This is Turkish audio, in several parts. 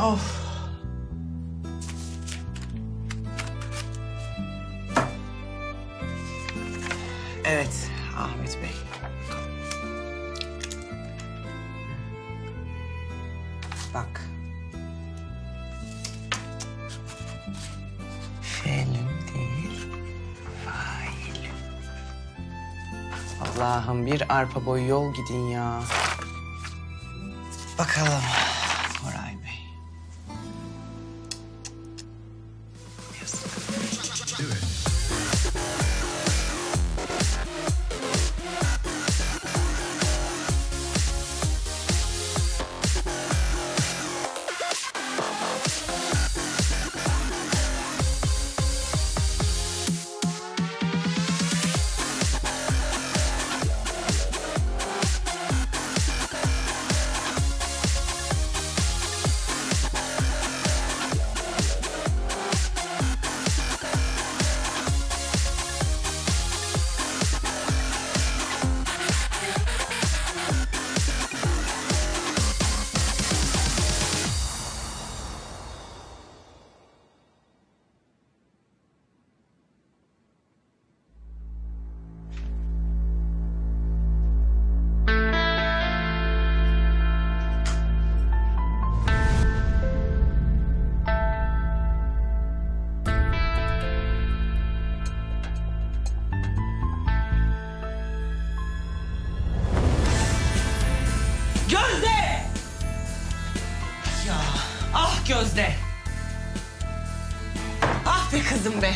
Of. Evet Ahmet Bey. Bak. Fiilin değil, fail. Allah'ım bir arpa boyu yol gidin ya. Bakalım be kızım be!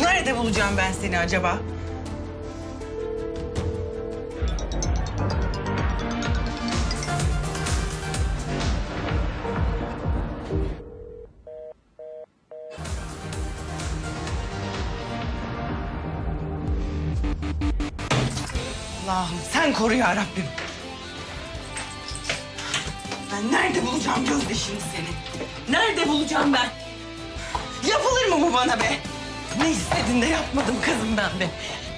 Nerede bulacağım ben seni acaba? Allah'ım sen koru ya Rabbim. Ben nerede bulacağım Gözde şimdi seni? Nerede bulacağım ben? Yapılır mı bu bana be? Ne istedin de yapmadım kızımdan be.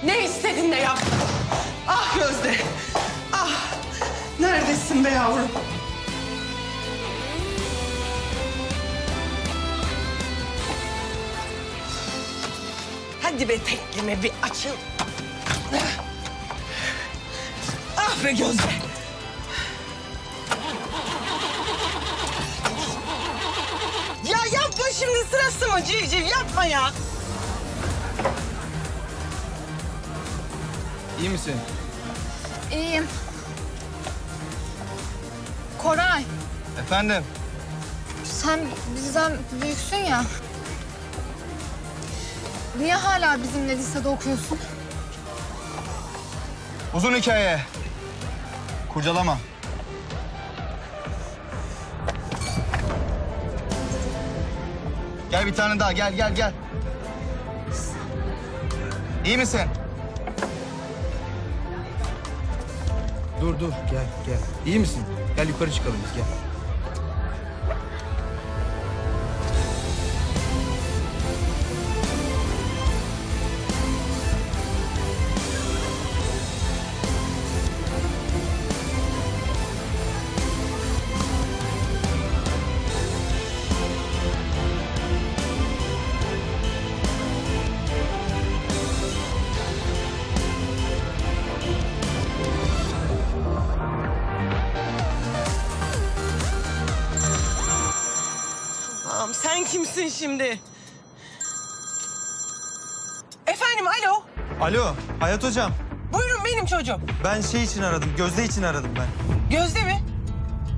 Ne istedin de yapmadım. Ah Gözde. Ah. Neredesin be yavrum? Hadi be teklime bir açıl. Ah be Gözde. Ya yapma şimdi sırası mı civciv yapma ya. İyi misin? İyiyim. Koray, Efendim? sen bizden büyüksün ya. Niye hala bizimle lisede okuyorsun? Uzun hikaye. Kurcalama. Gel bir tane daha gel gel gel. İyi misin? Dur dur gel gel. İyi misin? Gel yukarı çıkalım biz gel. Şimdi? Efendim alo. Alo, Hayat Hocam. Buyurun benim çocuğum. Ben şey için aradım, Gözde için aradım ben. Gözde mi?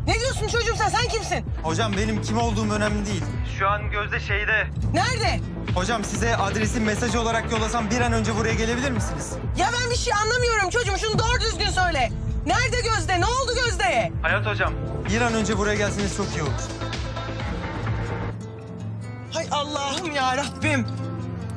Ne diyorsun çocuğum sen? Sen kimsin? Hocam benim kim olduğum önemli değil. Şu an Gözde şeyde. Nerede? Hocam size adresi mesaj olarak yollasam bir an önce buraya gelebilir misiniz? Ya ben bir şey anlamıyorum çocuğum. Şunu doğru düzgün söyle. Nerede Gözde? Ne oldu Gözde'ye? Hayat Hocam. Bir an önce buraya gelseniz çok iyi olur. Allah'ım ya Rabbim.